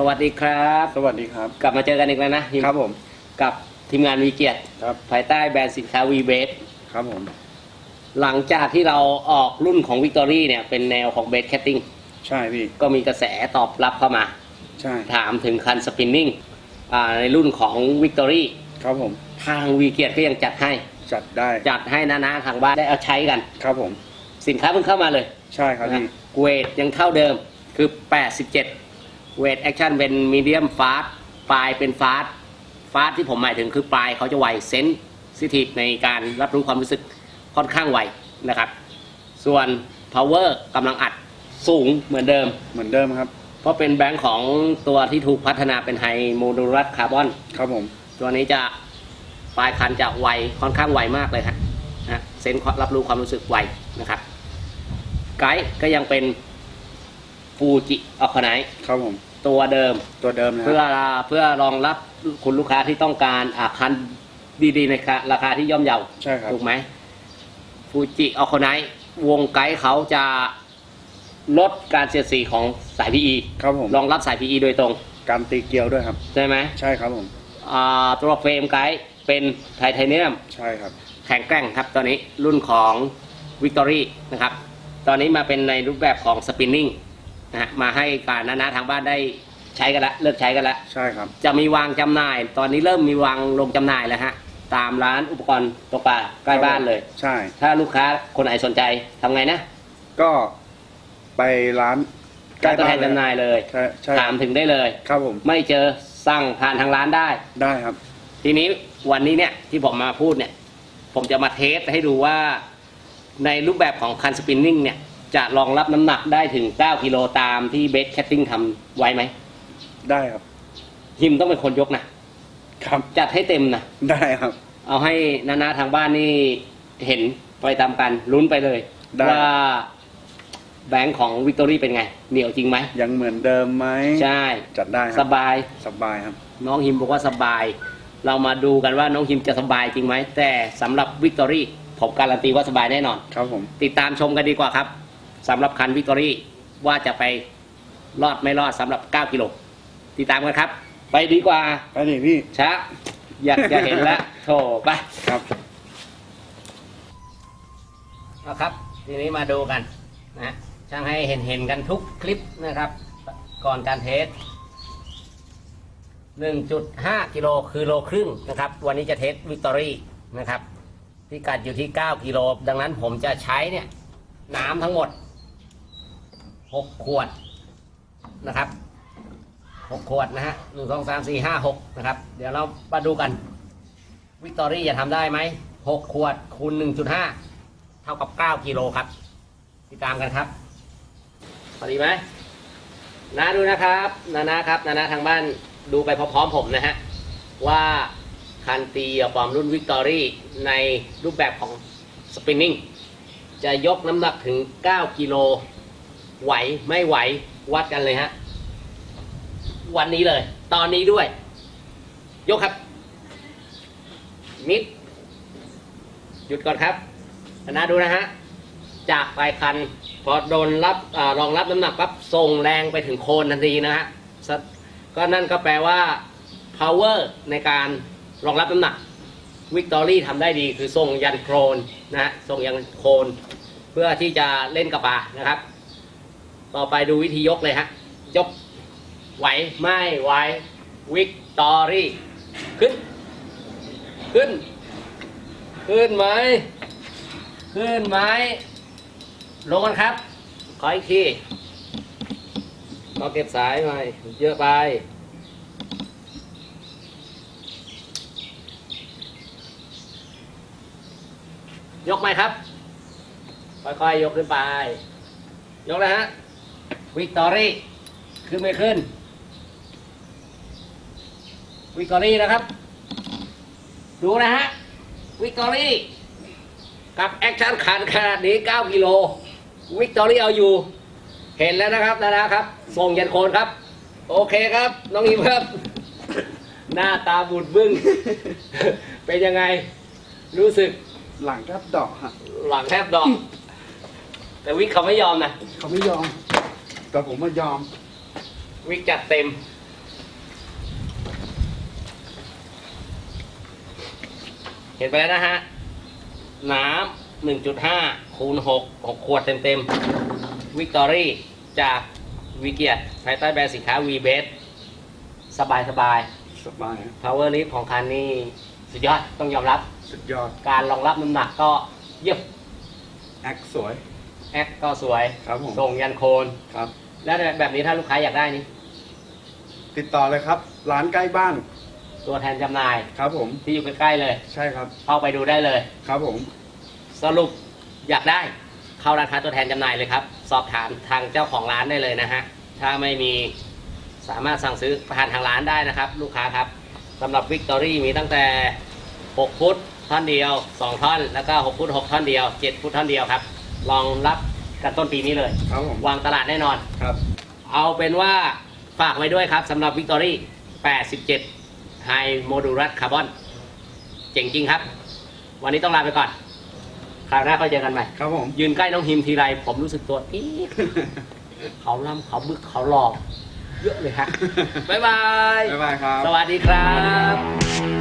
สวัสดีครับ สวัสดีครับ กลับมาเจอกันอีกแล้วนะครับผม กับทีมงานวีเกียรติครับ ภายใต้แบรนด์สินค้าวีเบสครับผม หลังจากที่เราออกรุ่นของวิกตอรี่เนี่ยเป็นแนวของเบสแคตติ้งใช่พี่ ก็มีกระแสตอบรับเข้ามา ใช่ ถามถึงคันสปินนิ่งในรุ่นของวิกตอรี่ครับผม ทางวีเกียรติก็ยังจัดให้ จัดได้ จัดให้นะนะทางบ้านได้เอาใช้กัน ครับผม สินค้าเพิ่งเข้ามาเลย ใช่ครับพี่นะเวทยังเท่าเดิมคือ 87 เวทแอคชั่นเป็นมีเดียมฟาสปลายเป็นฟาสฟาสที่ผมหมายถึงคือปลายเขาจะไวเซนซิทีฟในการรับรู้ความรู้สึกค่อนข้างไวนะครับ ส่วน power กำลังอัดสูงเหมือนเดิม เหมือนเดิมครับ เพราะเป็นแบงค์ของตัวที่ถูกพัฒนาเป็นไฮโมดูลัสคาร์บอนครับผม ตัวนี้จะปลายคันจะไวค่อนข้างไวมากเลยฮะนะเซนส์รับรู้ความรู้สึกไวนะครับไกด์ก็ยังเป็นฟูจิออคไนครับผม ตัวเดิม ตัวเดิมนะคเพื่อรับเพื่อรองรับคุณลูกค้าที่ต้องการอาคันดีๆในราคาที่ย่อมเยา ใช่ครับ ถูกไหมฟูจิออคไนวงไกด์เขาจะลดการเสียดสีของสาย PE ครับผมรองรับสาย PE โดยตรง การตีเกลียวด้วยครับ ใช่ไหมใช่ครับผม อ่าตัวเฟรมไกด์เป็นไทเทเนียม ใช่ครับ แข็งแกร่งครับ ตอนนี้รุ่นของวิกตอรี่นะครับ ตอนนี้มาเป็นในรูปแบบของสปิ นนิ่งนะฮะมาให้การนานาทางบ้านได้ใช้กันแล้วเลิกใช้กันแล้วใช่ครับ จะมีวางจำหน่าย ตอนนี้เริ่มมีวางลงจำหน่ายแล้วฮะตามร้านอุปกรณ์ตกปลาใกล้บ้านเลย ใช่ ถ้าลูกค้าคนไหนสนใจทำไงนะก็ไปร้านใกล้ตัวบ้าแทนนจำหน่ายเลยใช่ใช่ถามถึงได้เลย ครับผมไม่เจอสั่งผ่านทางร้านได้ ได้ครับ ทีนี้วันนี้เนี่ยที่ผมมาพูดเนี่ย ผมจะมาเทสให้ดูว่าในรูปแบบของคันสปินนิ่งเนี่ย จะรองรับน้ำหนักได้ถึง 9 กิโลตามที่เบสแคตติ้งทำไว้ไหมได้ครับ ฮิมต้องเป็นคนยกนะครับจัดให้เต็มนะได้ครับ เอาให้นานาทางบ้านนี่เห็นไปตามกันลุ้นไปเลยได้ ว่าแบงค์ของวิกตอรี่เป็นไง เหนียวจริงไหมยังเหมือนเดิมไหมใช่ จัดได้คสรับบาย สบายครับ น้องฮิมบอกว่าสบาย เรามาดูกันว่าน้องฮิมจะสบายจริงไหม แต่สำหรับวิกตอรี่ผมการันตีว่าสบายแน่นอน ครับผม ติดตามชมกันดีกว่าครับ สำหรับคันวิกตอรี่ว่าจะไปรอดไม่รอดสำหรับ 9 กิโลติดตามกันครับ ไปดีกว่าไปดิพี่ ช้าอยากจะเห็นแล้วโถไปครับเอาครับ ทีนี้มาดูกันนะช่างให้เห็นเห็นๆกันทุกคลิปนะครับ ก่อนการเทส 1.5 กิโลคือโลครึ่งนะครับ วันนี้จะเทสวิกตอรี่นะครับพิกัดอยู่ที่ 9 กิโล ดังนั้นผมจะใช้เนี่ยน้ำทั้งหมด 6ขวดนะครับ6ขวดนะฮะหนึ่งสองสามสี่ห้าหกนะครับ เดี๋ยวเรามาดูกันวิกตอรี่จะทำได้ไหม6ขวดคูณ1.5เท่ากับ9กิโลครับ ติดตามกันครับพอดีไหมนาดูนะครับนานะครับนานาทางบ้านดูไปพร้อมๆผมนะฮะว่าคันตีอะความรุ่นวิกตอรี่ในรูปแบบของสปินนิ่งจะยกน้ำหนักถึง 9 กิโล ไหวไม่ไหววัดกันเลยฮะ วันนี้เลย ตอนนี้ด้วย ยกครับ มิด หยุดก่อนครับนาดูนะฮะ จากปลายคัน พอโดนรับอรองรับน้ำหนักปั๊บส่งแรงไปถึงโคนทันทีนะฮะ ก็นั่นก็แปลว่า power ในการรองรับน้ำหนักวิกตอรี่ทำได้ดีคือส่งยันโครนนะฮะส่งยันโคนเพื่อที่จะเล่นกับปานะครับ ต่อไปดูวิธียกเลยฮะ ยก ไหว ไม่ไหว วิกตอรี่ ขึ้น ขึ้น ขึ้นไหม ขึ้นไหม ลงกันครับ ขออีกทีเราเก็บสายหน่อยเยอะไป ยกไหมครับ ค่อยๆยกขึ้นไป ยกเลยฮะ วิกตอรี่ขึ้นไม่ขึ้น วิกตอรี่นะครับ ดูนะฮะ วิกตอรี่ กับแอคชั่นขันขนาดนี้ 9 กิโล วิกตอรี่เอาอยู่ เห็นแล้วนะครับนะนะครับ ส่งยันโคนครับ โอเคครับ น้องอิมครับ หน้าตาบูดบึ้ง เป็นยังไง รู้สึกหลังแทบดอกฮะหลังแทบดอก แต่วิกเขาไม่ยอมนะ เขาไม่ยอม แต่ผมไม่ยอม วิกจัดเต็ม เห็นไปแล้วนะฮะ น้ำหนึ่งจุดห้าคูณหกหกขวดเต็มเต็มวิกตอรี่จากวิกเกียร์ภายใต้แบรนด์สินค้าวีเบสสบายสบายสบายพาวเวอร์ลิฟของคันนี้สุดยอดต้องยอมรับ สุดยอด การรองรับน้ำหนักก็เยี่ยมแอคสวย แอคก็สวยครับผมส่งยันโคนครับ แล้วแบบนี้ถ้าลูกค้าอยากได้นี่ติดต่อเลยครับ ร้านใกล้บ้าน ตัวแทนจำหน่ายครับผมที่อยู่ใกล้ๆเลย ใช่ครับ เข้าไปดูได้เลย ครับผม สรุปอยากได้เข้าร้านค้าตัวแทนจำหน่ายเลยครับ สอบถามทางเจ้าของร้านได้เลยนะฮะถ้าไม่มีสามารถสั่งซื้อผ่านทางร้านได้นะครับ ลูกค้าครับสำหรับวิกตอรี่มีตั้งแต่ 6 ฟุตท่อนเดียว 2 ท่อน แล้วก็ 6 ฟุต 6 ท่อนเดียว 7 ฟุตท่อนเดียวครับ ลองรับกันต้นปีนี้เลย ครับผม วางตลาดแน่นอน ครับ เอาเป็นว่าฝากไว้ด้วยครับสำหรับวิกตอรี่ 87 High Modulus Carbon เจ๋งจริงครับ วันนี้ต้องลาไปก่อน คราวหน้าค่อยเจอกันใหม่ ครับผม ยืนใกล้น้องฮิมทีไร ผมรู้สึกตัวอีดเขาล่ำเขาบึกเขาหลอก เยอะเลยฮะบ๊ายบาย บ๊ายบายครับ สวัสดีครับ